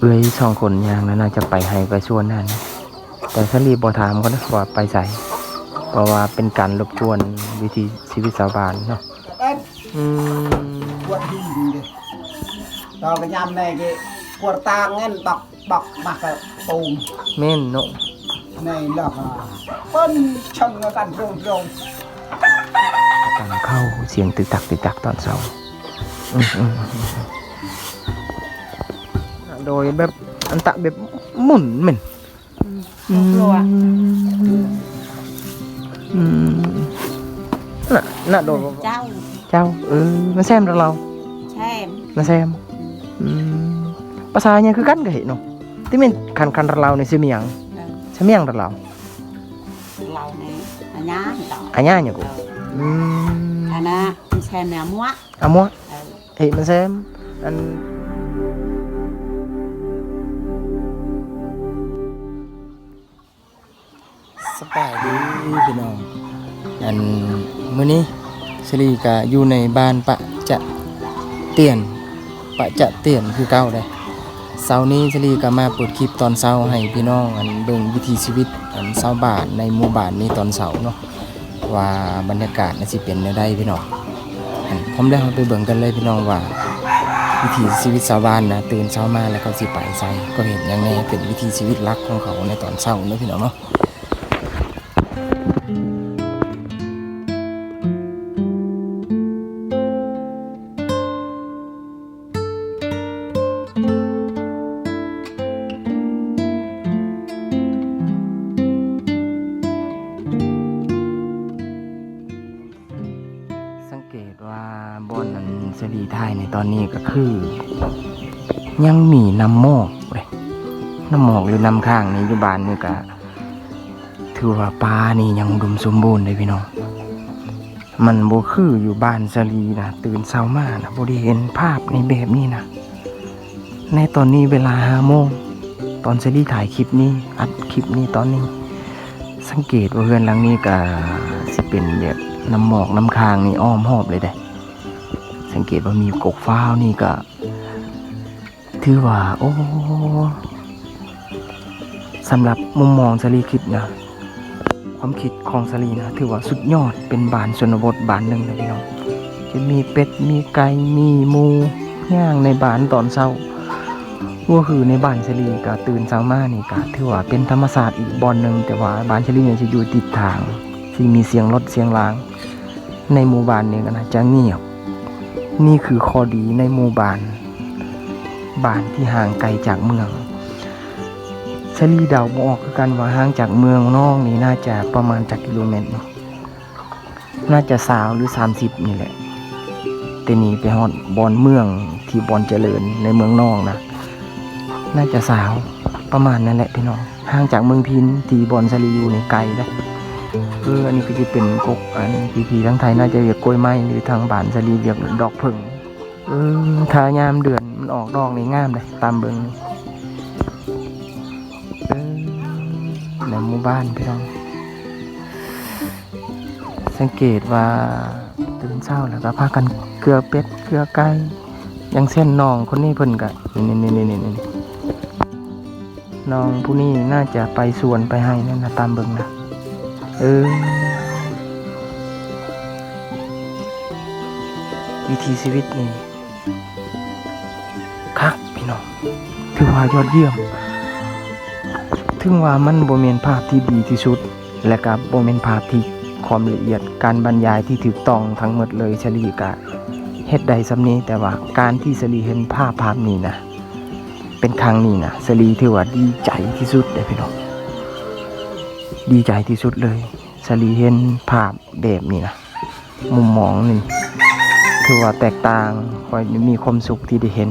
เอ้ยสองคนยางแล้วน่าจะไปให้ไปส่วนนั่น แต่สลีบอถามเขานะว่าไปใส่เพราะว่าเป็นการรบกวนวิธีชีวิตชาวบ้านเนาะ Em อืม quật đi đi đi Tao cái nhằm này cái quật tang nghe bọc bọc mặc cái tùm แม่นเนาะ này là phân chồng nó cần rồng rồng การเข้าเสียงตึกตักตึกตักตอนเช้าอืมอืมอืม โดยแบบอันตะแบบหมุนเหม็นครอบครัวอืมน่ะน่ะโดยเจ้า เจ้าเออมาแซมเราเราแช่มาแซมอืมภาษาเนี่ยคือกันก็เห็นเนาะที่มันคันคันเราในเสมียงเออเสมียงเราเราในอันนี้ต่ออันนี้เนี่ยกูเอออืมอันนั้นแช่แนวมัวเอามัวเออเห็นมาแซมอัน บายดีพี่น้อง อันมื้อนี้สลีก็อยู่ในบ้านปะจะเตียนปะจะเตียนคือเก่าได้เช้านี้สลีก็มาเปิดคลิปตอนเช้าให้พี่น้องอันเบิ่งวิถีชีวิตอันชาวบ้านในหมู่บ้านนี้ตอนเช้าเนาะว่าบรรยากาศน่าสิเป็นแนวใดพี่น้องอันผมได้ไปเบิ่งกันเลยพี่น้องว่าวิถีชีวิตชาวบ้านนะตื่นเช้ามาแล้วเขาสิไปใส่ก็เห็นอย่างแน่เป็นวิถีชีวิตลักของเขาในตอนเช้าเนาะพี่น้องเนาะ น้ำหมอกหรือน้ำข้างในอยุบานนี่ก็ถือว่าปลานี่ยังอุดมสมบูรณ์เลยพี่น้อง มันบ่คืออยู่บ้านสรีนะตื่นเช้ามานะบ่ได้เห็นภาพในแบบนี้นะ ในตอนนี้เวลาห้าโมงตอนสรีถ่ายคลิปนี้อัดคลิปนี้ตอนนี้ สังเกตว่าเรือนหลังนี้ก็สิเป็นแบบน้ำหมอกน้ำค้างนี่อ้อมหอบเลยได้ สังเกตว่ามีกกฟ้าวนี่ก็ถือว่าโอ้ สำหรับมุมมองสลีคิดนะ ความคิดของสลีนะ ถือว่าสุดยอดเป็นบานชนบทบานหนึ่งเลยพี่น้องจะมีเป็ดมีไก่มีมูย่างในบ้านตอนเช้าว่าคือในบ้านชลีก็ตื่นเช้ามานี่ก็ถือว่าเป็นธรรมศาสตร์อีกบอนหนึ่งแต่ว่าบ้านชลีเนี่ยจะอยู่ติดทาง ที่มีเสียงรถเสียงราง ในหมู่บ้านนี่ก็นะจะเงียบ นี่คือข้อดีในหมู่บ้านบ้านที่ห่างไกลจากเมือง ชลีเดาบออกคือกันว่าห่างจากเมืองนอกนี่น่าจะประมาณจากกิโลเมตรนี่น่าจะสาวหรือสามสิบนี่แหละแต่นี่ไปฮอดบอนเมืองที่บอนเจริญในเมืองนอกนะน่าจะสาวประมาณนั้นแหละพี่น้องห่างจากเมืองพินที่บอนสลีอยู่ในไกลได้เอออันนี้ก็จะเป็นกกอันพีพีทั้งไทยน่าจะเรียกกล้วยไม้หรือทางบ้านสลีเรียกดอกผึ่งเออถ้ายามเดือนมันออกดอกนี่งามเลยตามเบิงนี่ ในหมู่บ้านพี่น้อง สังเกตว่าตื่นเช้าแล้วก็พากันเกลือเป็ดเกลือไก่อยังเส้นน้องคนนี้เพิ่นกะนี่นี่นี่นี่นี่น้องผู้นี้น่าจะไปสวนไปให้นั่นนะตามเบิงนะเออวิถีชีวิตนี่คักพี่น้องถือว่ายอดเยี่ยม ถึงว่ามันโบเมนภาพที่ดีที่สุด และกับโบเมนภาพที่ความละเอียดการบรรยายที่ถูกต้องทั้งหมดเลยเฉลีกะเฮ็ดใดสำนี้แต่ว่าการที่สลีเห็นภาพภาพนี้นะ เป็นครั้งนี้นะสลีถือว่าดีใจที่สุดเลยพี่น้องดีใจที่สุดเลยสลีเห็นภาพแบบนี้นะมุมมองนี่ถือว่าแตกต่างคอยมีความสุขที่ได้เห็น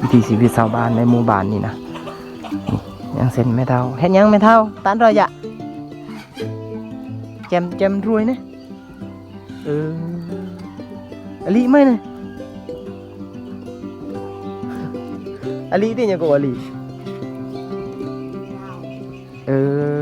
วิถีชีวิตชาวบ้านในหมู่บ้านนี่นะ ยังเส้นไม่เท่าเห็นยังไม่เท่าตันรอยะแจมแจมรวยนะเอออลีไมเนี่ยอลีที่ยังกูอลีเออ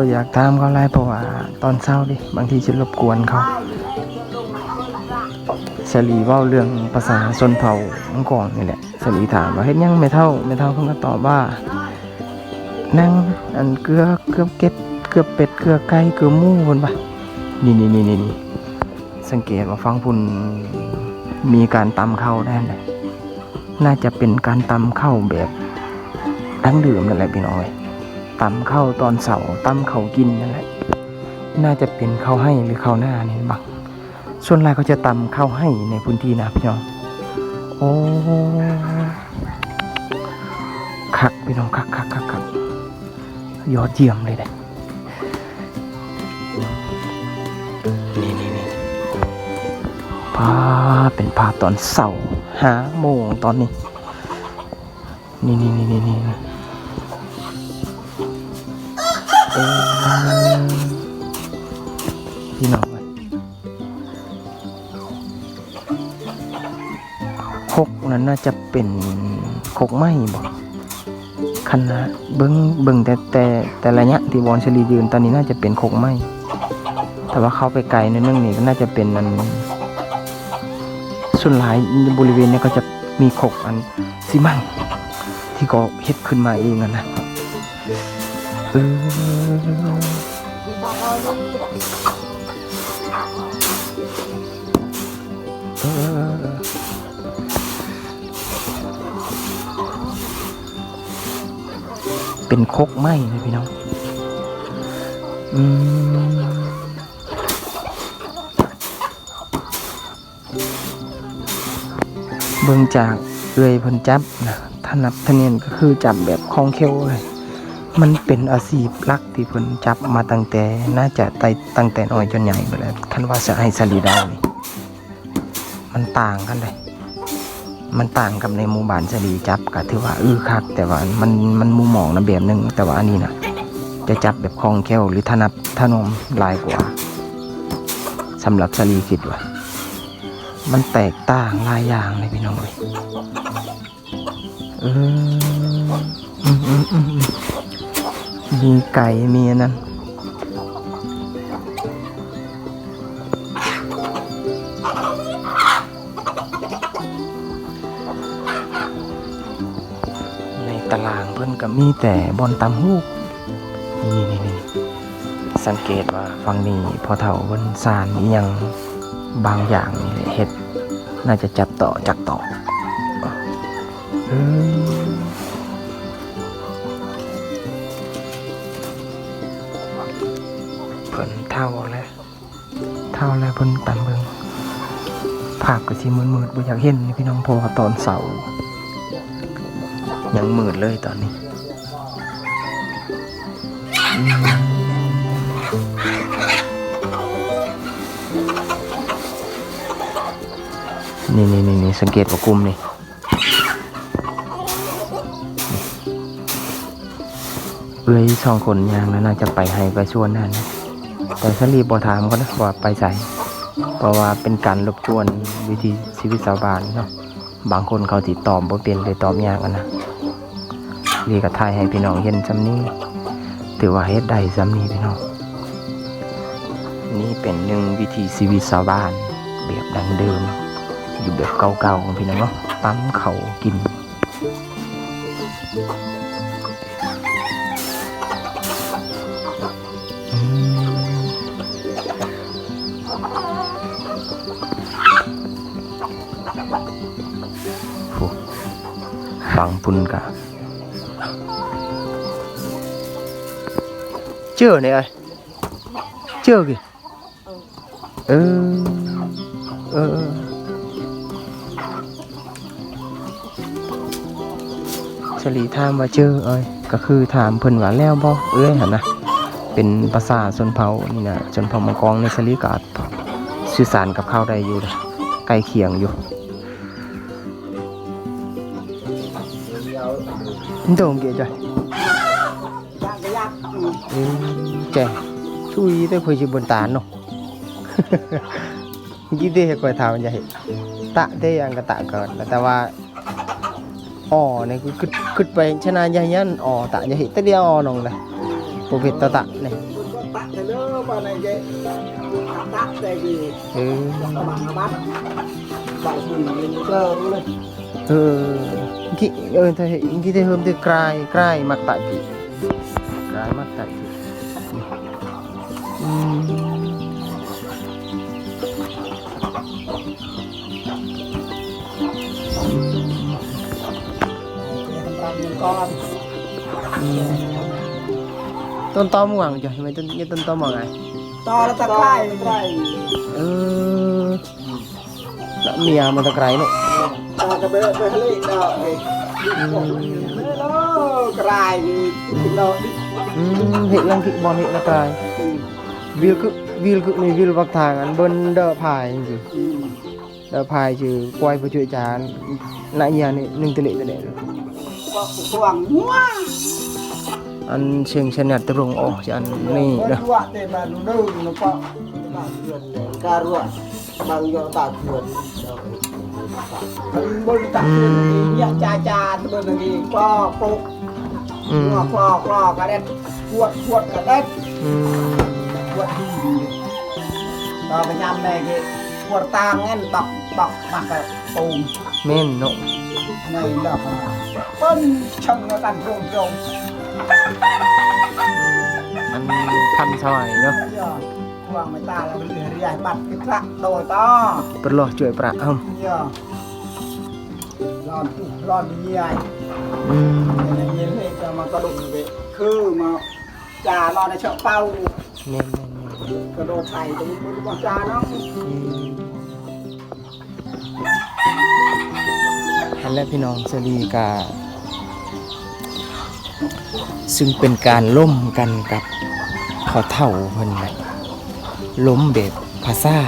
บอกอยากตามเขาไล่เพราะว่าตอนเช้าดิบางทีจะรบกวนเขาสลีว่าเรื่องภาษาชนเผ่าเมื่อก่อนนี่แหละสลีถามว่าเฮ็ดยังไม่เท่าไม่เท่าเพิ่นก็ตอบว่านั่งอันเกลือเกลือเก็ดเกลือเป็ดเกลือไก่เกลือหมูเพิ่นว่านี่นี่นี่นี่นี่สังเกตว่าฟังพุ่นมีการตำเข้าได้เลยน่าจะเป็นการตำเข้าแบบดั้งเดิมนั่นแหละพี่น้อย ตำเข้าตอนเสาร์ตำเขากินนั่นแหละ น่าจะเป็นข้าวให้หรือข้าวหน้านี่บักส่วนใหญ่เขาจะตำข้าวให้ในพื้นที่นะพี่น้อง โอ้คักพี่น้องคักคักคักคักยอดเยี่ยมเลยเด้นี่นี่นี่ภาพเป็นภาพตอนเสาร์หาโมงตอนนี้ นี่นี่นี่นี่นี่ นั้นน่าจะเป็นโคกไม้บอกคันนะเบิ้งเบิ้งแต่แต่แต่ระยะที่วอนชลียืนตอนนี้น่าจะเป็นโคกไม้แต่ว่าเขาไปไกลในดนึงนี่ก็น่าจะเป็นอันส่วนหลายบริเวณเนี้ก็จะมีโคกอันซีมังที่ก็เฮ็ดขึ้นมาเองอะนะเออ เป็นคกไหมเลยพี่น้อง อืมเบิ่งจากเอื้อยพนจับนะถ้านับทะเนียนก็คือจับแบบคล่องแคล่วเลย มันเป็นอาชีพลักที่พนจับมาตั้งแต่ น่าจะไตตั้งแต่น้อยจนใหญ่หมดแล้วคันว่าจะให้สลีดาวนี่มันต่างกันเลย มันต่างกับในหมู่บ้านสลีจับก็ถือว่าเออคัก แต่ว่ามันมันมุมมองนะแบบหนึง แต่ว่าอันนี้นะจะจับแบบคล่องแคล่วหรือถนับถนมลายกว่าสำหรับสลีคิดว่ามันแตกต่างหลายอย่างเลยพี่น้องเลยเออมีไก่มีอันนั้นใน มีแต่บอนตำฮูกนี่นี่นี่สังเกตว่าฟังนี้พอเถ่าเพิ่นสานอียังบางอย่างนี่เห็ดน่าจะจับต่อจากต่อเพิ่นเท่าแล้วเท่าแล้วเพิ่นตำเบิงภาพก็สิมืดๆบ่อยากเห็นพี่น้องพอตอนเสาร์ ยังมืดเลยตอนนี้นี่นี่นี่นี่สังเกตว่ากลุ่มนี่เอ้ยสองคนยางแล้วน่าจะไปให้ไปชวนนั่นแต่ฉันรีบอถามเขานะว่าไปใส่เพราะว่าเป็นการรบกวนวิธีชีวิตชาวบ้านเนาะบางคนเขาติดตอบบ่เป็นเลยตอบยากอะนะ รีกับไทยให้พี่น้องเห็นซ้ำนี้ถือว่าเฮ็ดได้ซ้ำนี้พี่น้องนี่เป็นหนึ่งวิธีชีวิตชาวบ้านแบบดังเดิม อยู่แบบเก่าๆของพี่น้องเนาะตั้มเขากินฟังปุ่นกะ เจอเนี่ยไอ้เจอกี่เออเออชลีถามว่าเจอเอ้ยก็คือถามเพิ่นว่าแล้วบ่เอ้ยหั่นนะเป็นภาษาชนเผ่านี่นะชนเผ่ามังกรในชลีกอาจสื่อสารกับเขาได้อยู่นะใกล้เคียงอยู่นี่ตรงเกียจ้ะ อ้ยแจ้ช่วยได้เพิ่นสิบนตาลเนาะ ยี่เด้คอยถามใหญ่ตะได้ยังก็ตะก่อนแต่ว่าอ๋อนี่คือขึ้นขึ้นไปชนะยายันอ๋อตะยาหิตะเดียวอ๋อนองเลยโปรเฟตตะตะนี่ Kun có tắt thì nữa mà này cái tắt đây gì เออ các bạn nó bắt bạn mình lên cơ lên เออกิเออถ้าเห็นกิได้เฮิมได้กลายกลายมักตะจิ กายมักตะจิอืมต้นตอม่วงจ้ะทำไมต้นนี่ต้นตอม่วงไง to là ta khai khai เออแล้วเมียมันตะไคร้เนอะ ta cái bé bé lấy đó thì อืม nó khai thì nó đi อืมเห็นลังกิบอลเห็นตะไคร้วิลคือวิลคือนี่วิลวักทางอันเบิ้นเดอพายจริงๆเดอพายชื่อกวายผู้ช่วยจานนายยานี่หนึ่งตะเละตะเละ có quảng mua อันเชียงชนะตรงออกจากอันนี่ nó เด้อ ruộng thì mà nó đâu nó có ca ruộng bằng do tạc ruộng Mình bôi tạc ruộng thì nhẹ cha cha thì bên này có phục อืม Clò clò clò cả đét Cuột cuột cả đét อืม Cuột đi Đó cái nhằm này cái Cuột tang ngân bọc bọc mặc cái tùm แม่นเนาะ Này là Phân chồng nó tàn trông trông อันทันสมัยเนาะ Bây giờ Quảng người ta là lười rìa mặt cái trạc đồi to เปิดหล่อช่วยประเอ้า Bây giờ Lòn lòn nhảy อืม Này nhìn lên cho mà có đụng về Khư mà Chà lòn này sợ bao แม่นแม่นแม่น Cái đồ thầy tôi muốn con cha nó อืมอันแรกพี่น้องสลีกาซึ่งเป็นการล่มกันกับขอเท่าเพิ่นแหละล้มแบบภาษา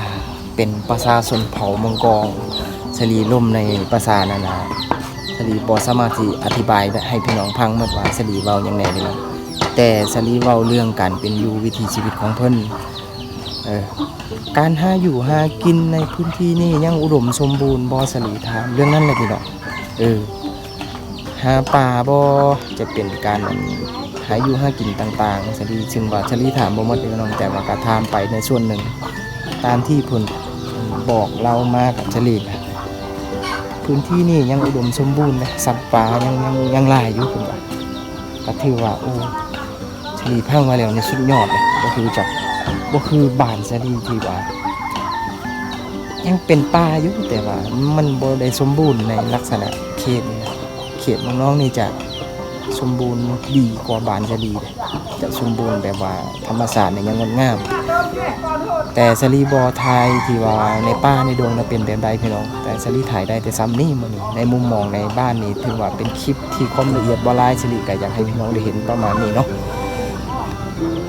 เป็นภาษาชนเผ่ามังกรสลีล่มในภาษานานาส ลีบอสามารถที่อธิบายให้พี่น้องพังหมดว่าสลีเว้าอย่างไรพี่น้องแต่สลีเว้าเรื่องการเป็นอยู่วิถีชีวิตของเพิ่นเออการหาอยู่หากินในพื้นที่นี่ยังอุดมสมบูรณ์บอสลีถามเรื่องนั้นเลยพี่น้องเออหาป่าบ่จะเป็นการหาอยู่หากินต่างๆสลีซึ่งว่าสลีถามบ่หมดเด้อน้องแต่ว่าก็ถามไปในส่วนหนึ่ง ตามที่เพิ่นบอกเรามากับสลีนะ พื้นที่นี่ยังอุดมสมบูรณ์นะสัตว์ป่ายังยังยังหลายอยู่เพิ่นว่าก็ถือว่าโอ้สลีพังมาแล้วในสุดยอดเลยก็คือจากก็คือบานสลีที่ว่ายังเป็นป่าอยู่แต่ว่ามันบ่ได้สมบูรณ์ในลักษณะเขตเขตน้องๆนี่จะ สมบูรณ์ดีกว่าบานจะดีเลยจะสมบูรณ์แบบว่าธรรมศาสตร์เนี่ยยังงดงาม แต่สลีบอไทยที่ว่าในป่าในดงนะเป็นแบบใดพี่น้อง แต่สลีถ่ายได้แต่ซ้ำนี่มันในมุมมองในบ้านนี่ถือว่าเป็นคลิปที่ความละเอียดบหลายสลีก็อยากให้พี่น้องได้เห็นประมาณนี้เนาะ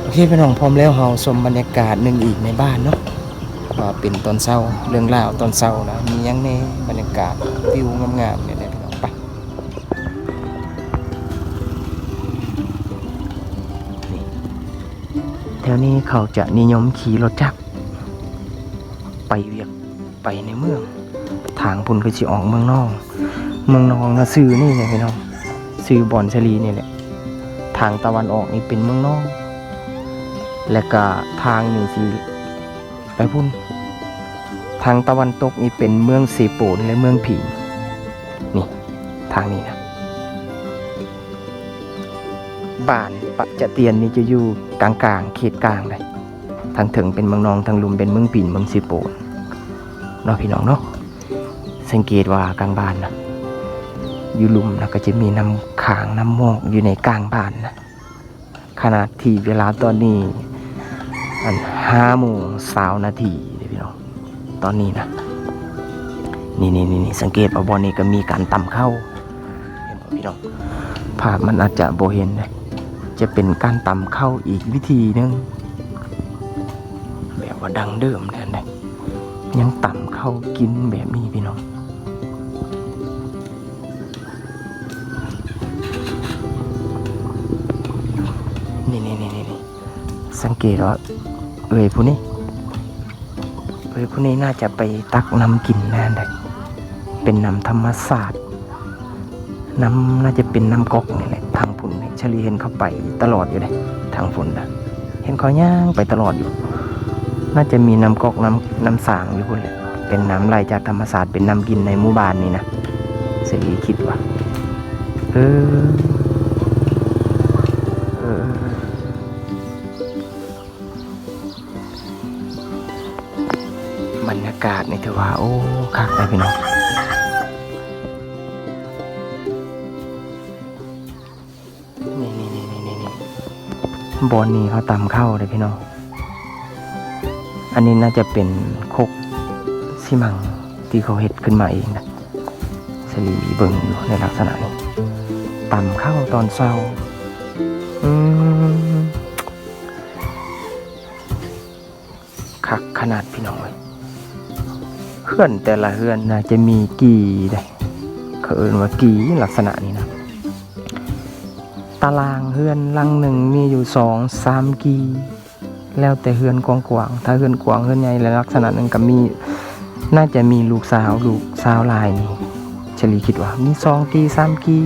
โอเคพี่น้องพร้อมแล้วเฮาชมบรรยากาศหนึ่งอีกในบ้านเนาะว่าเป็นตอนเช้าเรื่องราวตอนเช้านะมียังในบรรยากาศวิวงามๆ แถวนี้เขาจะนิยมขี่รถจักรไปเวียกไปในเมือง ทางพุ่นคือสิออกเมืองนอก เมืองนอกนะซื้อนี่ไงพี่น้องซื้อบอนชลีนี่แหละ ทางตะวันออกนี่เป็นเมืองนอก และก็ทางนี่สิไปพุ่น ทางตะวันตกนี่เป็นเมืองเสโปนและเมืองผิงนี่ทางนี้นะ บ้านปะจะเตียนนี่จะอยู่กลางๆเขตกลางเลยทางถึงเป็นเมืองนองทางลุมเป็นเมืองปิ่นเมืองสิโปนเนาะพี่น้องเนาะสังเกตว่ากลางบ้านนะอยู่ลุมนะก็จะมีน้ำขางน้ำมอกอยู่ในกลางบ้านนะขนาดที่เวลาตอนนี้อันห้าโมงสาวนาทีเด้อพี่น้องตอนนี้นะนี่นี่นี่นี่สังเกตว่าบอลนี่ก็มีการต่ำเข้าเห็นป่ะพี่น้องภาพมันอาจจะโบเห็นเลย จะเป็นการตำเข้าอีกวิธีหนึงแบบว่าดังเดิมเนี่ยนะยังตำเข้ากินแบบนี้พี่น้องนี่นี่นี่นี่สังเกตว่าเอ้ยผู้นี้เอ้ยผู้นี้น่าจะไปตักน้ำกินแน่เลยเป็นน้ำธรรมศาสตร์น้ำน่าจะเป็นน้ำก๊อกนี่แหละ ทางพุ่นนี่เฉลีเห็นเขาไปตลอดอยู่เลยทางพุ่นนะเห็นเขาย่างไปตลอดอยู่ น่าจะมีน้ำกอกน้ำน้ำสางอยู่พุ่นละเป็นน้ำไหลจากธรรมศาสตร์เป็นน้ำกินในหมู่บ้านนี่นะเฉลีคิดว่าเออเออบรรยากาศนี่ถือว่า โอ้คักเลยพี่น้อง บอนนี่เขาตำเข้าเลยพี่น้อง อันนี้น่าจะเป็นคกซิมังที่เขาเฮ็ดขึ้นมาเองนะสลีเบิงอยู่ในลักษณะนี้ตำเข้าตอนเศร้า อืมคักขนาดพี่น้องเลยเฮือนแต่ละเฮือนน่าจะมีกี่ได้เขาเอินว่ากี่ลักษณะนี้นะ ตารางเฮือนลังหนึ่งมีอยู่สองสามกี แล้วแต่เฮือนกว้างถ้าเฮือนกว้างเฮือนใหญ่และลักษณะหนึ่งก็มี น่าจะมีลูกสาวลูกสาวลายนี่เฉลีคิดว่า มีสองกีสามกี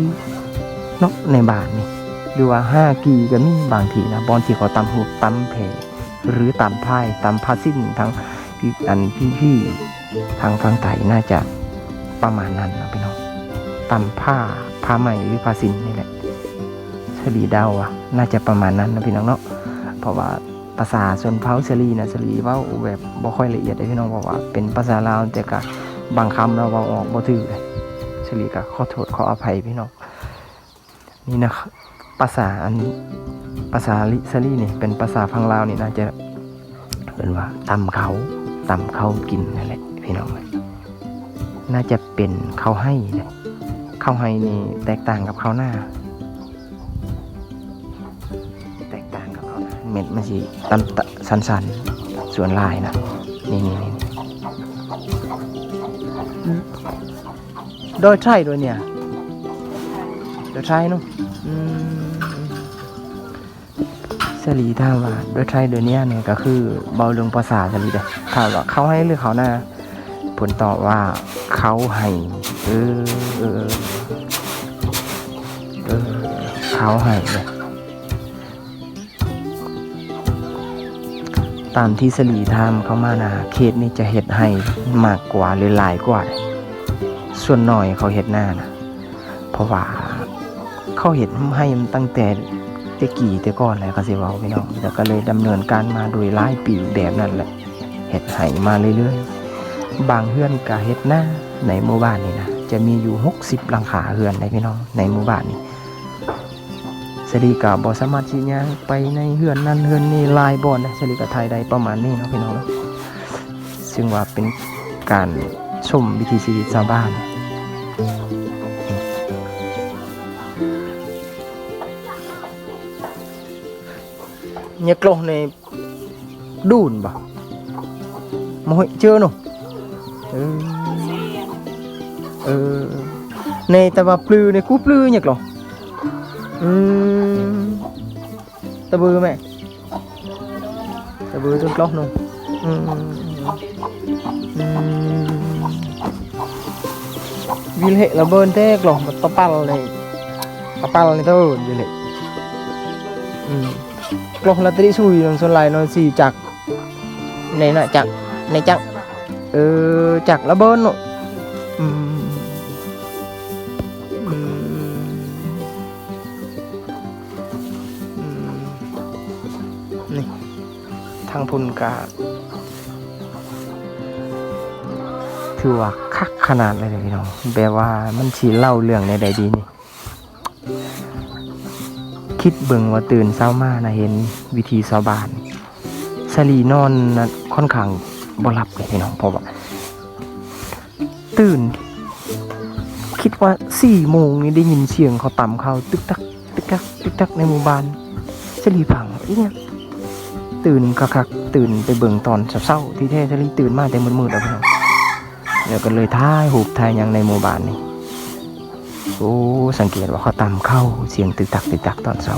เนาะในบ้านนี่หรือว่าห้ากีก็มีบางทีนะบอนที่เขาตำหูตำเพหรือตำพายตำพาสิ้นทั้งพี่อันพี่ๆทางฟังไตน่าจะประมาณนั้นนะพี่น้องตำผ้าผ้าไหม่หรือผ้าสิ้นนี่แหละ เฉลีเดาอะน่าจะประมาณนั้นนะพี่น้องเนาะเพราะว่าภาษาชนเผาเฉลีนะเฉลีว่าแบบบ่ค่อยละเอียดเลยพี่น้องเพราะว่าเป็นภาษาลาวแต่ก็บางคำเราเว้าออกบ่ถือเลยเฉลีก็ขอโทษขออภัยพี่น้องนี่นะภาษาอันภาษาลิเฉลีนี่เป็นภาษาพังลาวนี่น่าจะเป็นว่าตำเขาตำเขากินนั่นแหละพี่น้องเอ้ยน่าจะเป็นเขาให้เขาให้นี่แตกต่างกับเขาหน้า ม็ดมันสิตันตะสันๆส่วนลายนะนี่นี่นี่โดยใช่โดยเนี่ยโดยใช่นาะอืมสลีถ้าว่าโดยใช่โดยเนี้ยเนี่ยก็คือเบาเรื่องภาษาสลีเด้ถ้าว่าเขาให้หรือเขาหน้าผลตอบว่าเขาให้เออเออเขาให้เลย ตามที่สลีทำเขามานะเขตนี่จะเห็ดให้มากกว่าหรือหลายกว่า ส่วนหน่อยเขาเห็ดหน้านะเพราะว่าเขาเห็ดให้มันตั้งแต่แต่กี่แต่ก่อนแล้วก็สิเว้าพี่น้องแต่ก็เลยดำเนินการมาโดยหลายปีแบบนั้นแหละเห็ดให้มาเรื่อยๆ บางเฮือนก็เห็ดหน้าในหมู่บ้านนี่นะจะมีอยู่ 60หลังคาเฮือนในพี่น้องในหมู่บ้านนี่ สรีกับบอสามารถชี้ย่างไปในเฮือนนั่นเฮือนนี่ลายบอนนะสรีกับไทยได้ประมาณนี้นะพี่น้องนะซึ่งว่าเป็นการชมวิถีชีวิตชาวบ้านเนี่ยกลงในดูนบ่มาหอยเจอเนาะเออเออในแต่ว่าปลือในกูปลือเนี่ยกลง อืมตะบือไหมตะบือจนกลอกนุ่มอืมอืมวิลเหระเบินเต้กลอกมานตะปัลเลยตะปัลนี่เต้าวิลเหอืมกลอกละตรีสุยนนสลายนนสีจักในน่ะจักในจักเออจักระเบินเนาะอืมางพุนกาถือว่าคักขนาดเลยเด้อพี่น้องแปลว่ามันชีเล่าเรื่องในใดดีนี่ คิดเบิ่งว่าตื่นเช้ามานะเห็นวิธีชาวบ้านสลีนอนนะค่อนข้างบ่หลับเลยพี่น้องเพราะว่าตื่น คิดว่าสี่โมงนี่ได้ยินเสียงเขาต่ำเขาตึกตักตึกตักตึกตักในหมู่บ้านสลีผังอีเนี่ย ตื่นคักๆตื่นไปเบิ่งตอนเศร้าๆที่แท้สลีตื่นมาแต่มืดๆแล้วพี่น้องแล้วก็เลยท้ายหูบทายยังในหมู่บ้านนี่โอ้สังเกตว่าเขาต่ำเข้าเสียงตึกตักตึกตักตอนเช้า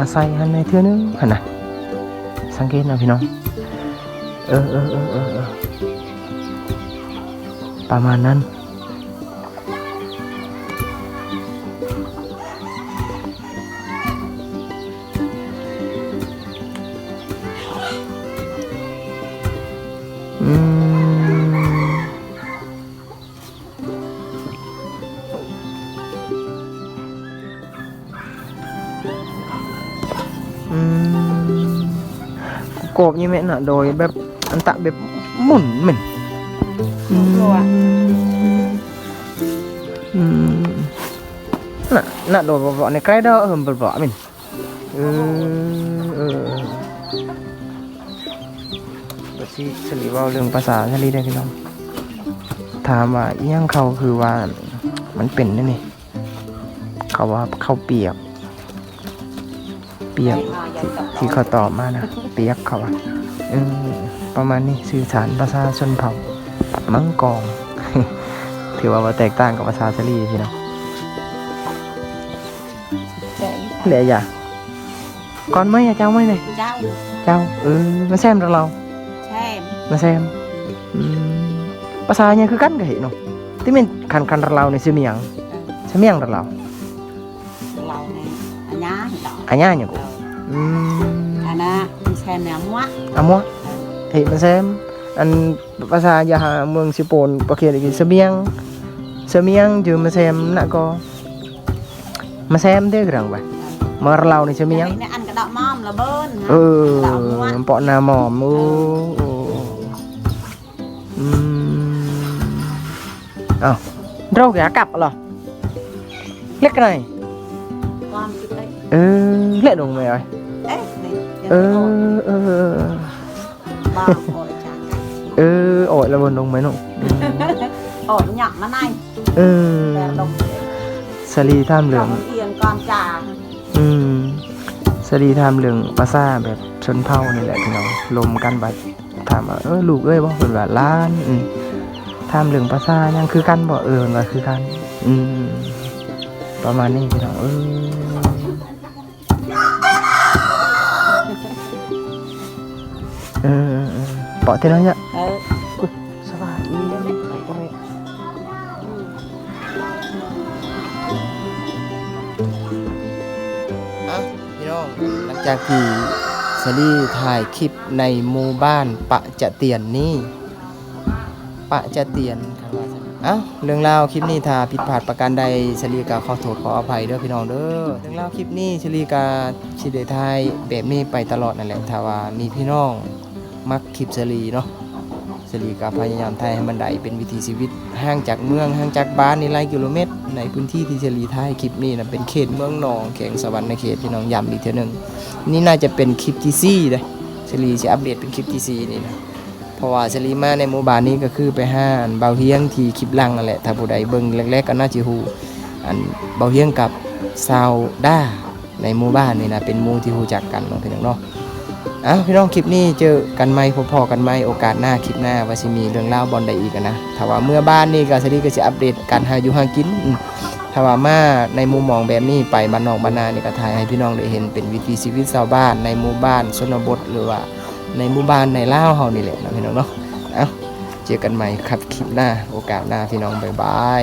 มาใส่หันในเทื่อนึงหันน่ะสังเกตนะพี่น้อง เออเออเออเออเออประมาณนั้น กบนี่แม่น่ะโดยแบบอันตะแบบหมุนเหมือนอืมอืมน่ะน่ะโดยบ่ๆในใกล้ดอกเฮิมบ่ๆเหมือนเออเออบ่สิสลีเว้าเรื่องภาษาสลีได้พี่น้องถามว่าอีหยังเขาคือว่ามันเป็นนั่นนี่เขาว่าเขาวเปียก เปียกที่เขาตอบมานะเปียกเขาอะเออประมาณนี้สื่อสารภาษาชนเผ่า มังกรถือว่าว่าแตกต่างกับภาษาชลีพี่น้องเจ๊เหลืออย่าก่อนไหมอะเจ้าไหมเนี่ยเจ้าเจ้าเออมาแซมเราเราแช่มาแซมอืมภาษาเนี่ยคือกันกับเหตุเนาะที่มันคันคันเราในซื้อเมียงซื้อเมียงเราเราในอันนี้ ดอกอันย่าเนี่ยกูอืมอันนั้นแช่เนื้อมัวอะมัวเฮ้ยมาแซมอันภาษายาหาเมืองสิ เลยเออเล็กลงไหมเอ้ยเอ๊ะนี่เออเออเออ บ้าโอ้ยจังเออโอ้ยระเบิดลงไหมหนุ่มอืมโอ้ยหยักมาในเออแต่ลงสลีท่ามเหลืองเอียงก่อนจ่าอืมสลีทามเรื่องภาษาแบบชนเผ่านี่แหละพี่น้องลมกันบัดถามว่าเออลูกเอ้ยบ่เพิ่นว่าล้านอืมถามเรื่องภาษายังคือกันบ่เออว่าคือกัน อืมประมาณนี้พี่น้องเออ เออเออเปาะเท่านั้นเนี่ยเออสบายดีอะพี่น้องหลังจากที่สลีถ่ายคลิปในหมู่บ้านปะจะเตียนนี่ปะจะเตียนคำว่าจังเอ้าเรื่องราวคลิปนี้ถ้าผิดพลาดประการใดสลีกาขอโทษขออภัยเด้อพี่น้องเด้อเรื่องราวคลิปนี้สลีกาสิได้ถ่ายแบบนี้ไปตลอดนั่นแหละถ้าว่ามีพี่น้อง มักคลิปสลีเนาะสลีกาพยายามไทยให้มันได้เป็นวิถีชีวิตห่างจากเมืองห่างจากบ้านนี่หลายกิโลเมตร ในพื้นที่ที่สลีไทยคลิปนี้นะเป็นเขตเมืองหนองแขงสวรรค์ในเขตพี่น้องย้ำอีกเท่านึงนี่น่าจะเป็นคลิปที่สี่เลยสลีจะอัปเดตเป็นคลิปที่สี่นี่นะเพราะว่าสลีมาในหมู่บ้านนี้ก็คือไปห้านเบาเฮียงที่คลิปลังนั่นแหละถ้าผู้ใดเบิ่งแรกๆก็น่าจะฮู้อันเบาเฮียงกับซาวด้าในหมู่บ้านนี่นะเป็นหมู่ที่ฮู้จักกันเนาะพี่น้องเนาะ อ้าวพี่น้องคลิปนี้เจอกันไหมพอๆกันไหมโอกาสหน้าคลิปหน้าว่าสิมีเรื่องเล่าบอลใดอีกนะถ้าว่าเมื่อบ้านนี่ก็สดีก็จะอัปเดตการหาอยู่หากินถ้าว่ามาในมุมมองแบบนี้ไปบ้านนอกบ้านนานี่ก็ถ่ายให้พี่น้องได้เห็นเป็นวิถีชีวิตชาวบ้าน ในหมู่บ้านชนบทหรือว่า ในหมู่บ้านในเล่าเฮานี่แหละนะพี่น้องเนาะเอ้าเจอกันใหม่ครับคลิปหน้าโอกาสหน้าพี่น้องบ๊ายบาย